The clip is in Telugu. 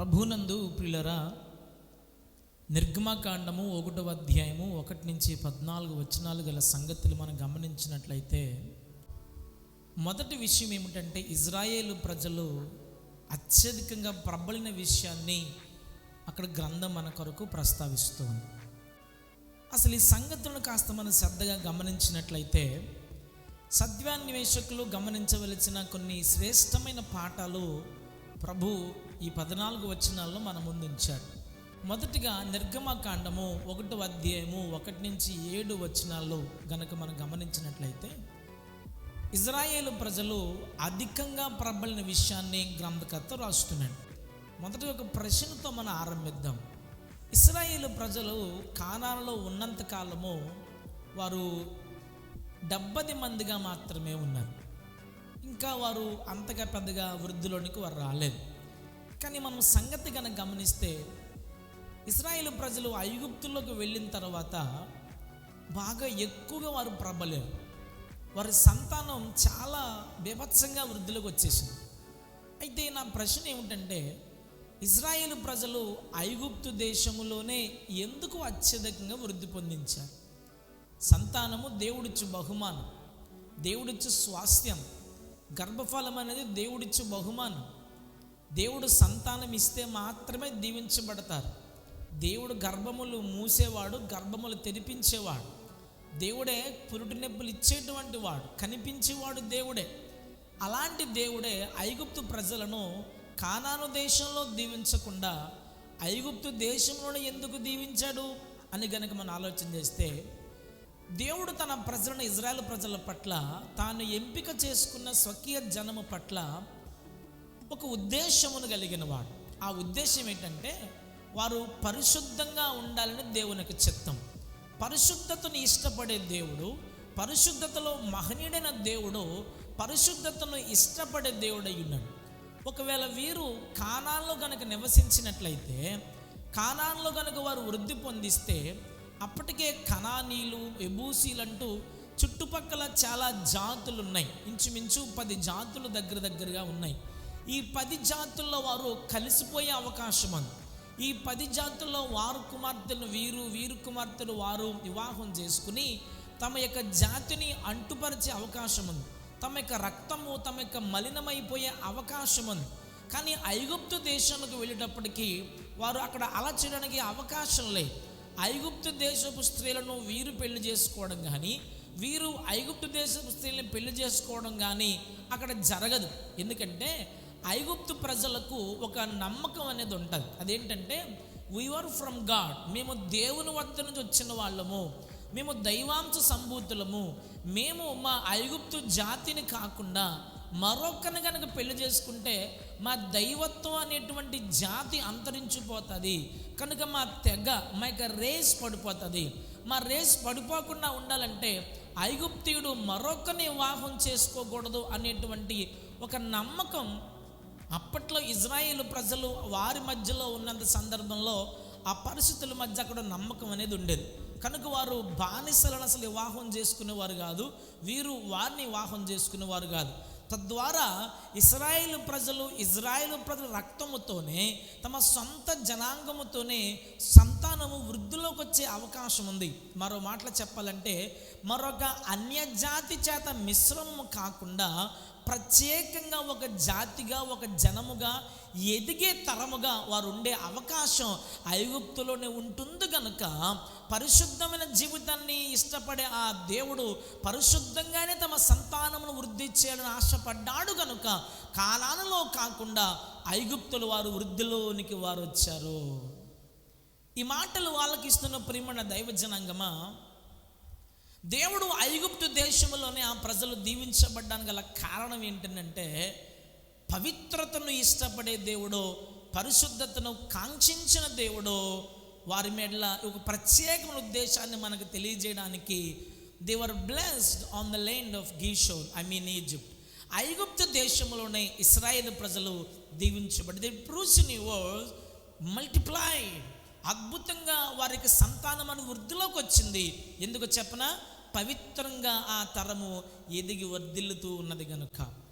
ప్రభునందు ప్రిలరా నిర్గమకాండము ఒకటవ అధ్యాయము ఒకటి నుంచి పద్నాలుగు వచనాలు గల సంగతులు మనం గమనించినట్లయితే మొదటి విషయం ఏమిటంటే ఇజ్రాయేలు ప్రజలు అత్యధికంగా ప్రబలిన విషయాన్ని అక్కడ గ్రంథం మన కొరకు ప్రస్తావిస్తుంది. అసలు ఈ సంగతులను కాస్త మనం శ్రద్ధగా గమనించినట్లయితే సద్వాన్వేషకులు గమనించవలసిన కొన్ని శ్రేష్టమైన పాఠాలు ప్రభు ఈ పద్నాలుగు వచనాల్లో మన ముందు ఉంచాడు మొదటిగా నిర్గమకాండము ఒకటో అధ్యాయము ఒకటి నుంచి ఏడు వచనాల్లో గనక మనం గమనించినట్లయితే ఇజ్రాయేలు ప్రజలు అధికంగా ప్రబలిన విషయాన్ని గ్రంథకర్త రాస్తున్నాడు. మొదటి ఒక ప్రశ్నతో మనం ఆరంభిద్దాం. ఇస్రాయేల్ ప్రజలు కానాలలో ఉన్నంత కాలము వారు డెబ్బది మందిగా మాత్రమే ఉన్నారు. ఇంకా వారు అంతగా పెద్దగా వృద్ధిలోనికి వారు రాలేదు. కానీ మనం సంగతి కనుక గమనిస్తే ఇస్రాయేల్ ప్రజలు ఐగుప్తుల్లోకి వెళ్ళిన తర్వాత బాగా ఎక్కువగా వారు ప్రబలేరు. వారి సంతానం చాలా బీభత్సంగా వృద్ధిలోకి వచ్చేసింది. అయితే నా ప్రశ్న ఏమిటంటే ఇజ్రాయేల్ ప్రజలు ఐగుప్తు దేశంలోనే ఎందుకు అత్యధికంగా వృద్ధి పొందించారు? సంతానము దేవుడిచ్చు బహుమానం దేవుడిచ్చు స్వాస్థ్యం గర్భఫలం అనేది దేవుడిచ్చు బహుమానం. దేవుడు సంతానం ఇస్తే మాత్రమే దీవించబడతారు. దేవుడు గర్భములు మూసేవాడు గర్భములు తెరిపించేవాడు. దేవుడే పురుటి నొప్పులు ఇచ్చేటువంటి వాడు కనిపించేవాడు దేవుడే. అలాంటి దేవుడే ఐగుప్తు ప్రజలను కానాను దేశంలో దీవించకుండా ఐగుప్తు దేశంలోనే ఎందుకు దీవించాడు అని గనక మనం ఆలోచన చేస్తే దేవుడు తన ప్రజలను ఇజ్రాయెల్ ప్రజల పట్ల తాను ఎంపిక చేసుకున్న స్వకీయ జనము పట్ల ఒక ఉద్దేశమును కలిగిన వాడు. ఆ ఉద్దేశం ఏంటంటే వారు పరిశుద్ధంగా ఉండాలని దేవునికి చిత్తం. పరిశుద్ధతను ఇష్టపడే దేవుడు పరిశుద్ధతలో మహనీయుడైన దేవుడు పరిశుద్ధతను ఇష్టపడే దేవుడై ఉన్నాడు ఒకవేళ వీరు కానాల్లో గనక నివసించినట్లయితే కానాల్లో గనక వారు వృద్ధి పొందిస్తే అప్పటికే కణానీలు ఎబూసీలంటూ చుట్టుపక్కల చాలా జాతులు ఉన్నాయి ఇంచుమించు పది జాతులు దగ్గర దగ్గరగా ఉన్నాయి. ఈ పది జాతుల్లో వారు కలిసిపోయే అవకాశం ఉంది ఈ పది జాతుల్లో వారు కుమార్తెలు వీరు వీరు కుమార్తెలు వారు వివాహం చేసుకుని తమ యొక్క జాతిని అంటుపరిచే అవకాశం ఉంది తమ యొక్క రక్తము తమ యొక్క మలినమైపోయే అవకాశం ఉంది కానీ ఐగుప్తు దేశానికి వెళ్ళేటప్పటికీ వారు అక్కడ అలా చేయడానికి అవకాశం లేదు. ఐగుప్తు దేశపు స్త్రీలను వీరు పెళ్ళి చేసుకోవడం కానీ వీరు ఐగుప్తు దేశపు స్త్రీలను పెళ్ళి చేసుకోవడం కానీ అక్కడ జరగదు. ఎందుకంటే ఐగుప్తు ప్రజలకు ఒక నమ్మకం అనేది ఉంటుంది. అదేంటంటే వీఆర్ ఫ్రమ్ గాడ్ మేము దేవుని వద్ద నుంచి వచ్చిన వాళ్ళము. మేము దైవాంశ సంభూతులము. మేము మా ఐగుప్తు జాతిని కాకుండా మరొకరిని కనుక పెళ్ళి చేసుకుంటే మా దైవత్వం అనేటువంటి జాతి అంతరించిపోతుంది. కనుక మా తెగ మా యొక్క రేస్ పడిపోతుంది. మా రేస్ పడిపోకుండా ఉండాలంటే ఐగుప్తీయుడు మరొకరిని వివాహం చేసుకోకూడదు అనేటువంటి ఒక నమ్మకం అప్పట్లో ఇజ్రాయేల్ ప్రజలు వారి మధ్యలో ఉన్నంత సందర్భంలో ఆ పరిస్థితుల మధ్య అక్కడ నమ్మకం అనేది ఉండేది. కనుక వారు బానిసలను అసలు వివాహం చేసుకునేవారు కాదు వీరు వారిని వివాహం చేసుకునేవారు కాదు. తద్వారా ఇస్రాయేల్ ప్రజలు ఇజ్రాయేల్ ప్రజల రక్తముతోనే తమ సొంత జనాంగముతోనే సంతానము వృద్ధిలోకి వచ్చే అవకాశం ఉంది మరో మాటలు చెప్పాలంటే మరొక అన్యజాతి చేత మిశ్రమము కాకుండా ప్రత్యేకంగా ఒక జాతిగా ఒక జనముగా ఎదిగే తరముగా వారు ఉండే అవకాశం ఐగుప్తులోనే ఉంటుంది కనుక పరిశుద్ధమైన జీవితాన్ని ఇష్టపడే ఆ దేవుడు పరిశుద్ధంగానే తమ సంతానమును వృద్ధి చేయాలని ఆశపడ్డాడు కనుక కాలాలలో కాకుండా ఐగుప్తులు వారు వృద్ధిలోనికి వారు వచ్చారు ఈ మాటలు వాళ్ళకి ఇస్తున్న ప్రేమణ దైవ జనాంగమా దేవుడు ఐగుప్తు దేశంలోనే ఆ ప్రజలు దీవించబడ్డానికి గల కారణం ఏంటంటే పవిత్రతను ఇష్టపడే దేవుడు పరిశుద్ధతను కాంక్షించిన దేవుడు వారి మెడల ఒక ప్రత్యేకమైన ఉద్దేశాన్ని మనకు తెలియజేయడానికి they were blessed on the land of Goshen I mean Egypt ఐగుప్తు దేశంలోనే ఇస్రాయేల్ ప్రజలు దీవించబడి దే ప్రూస్ ఇన్ వర్డ్ మల్టిప్లైడ్ అద్భుతంగా వారికి సంతానం అని వృద్ధిలోకి వచ్చింది. ఎందుకు చెప్పనా? పవిత్రంగా ఆ తరము ఎదిగి వర్ధిల్లుతూ ఉన్నది కనుక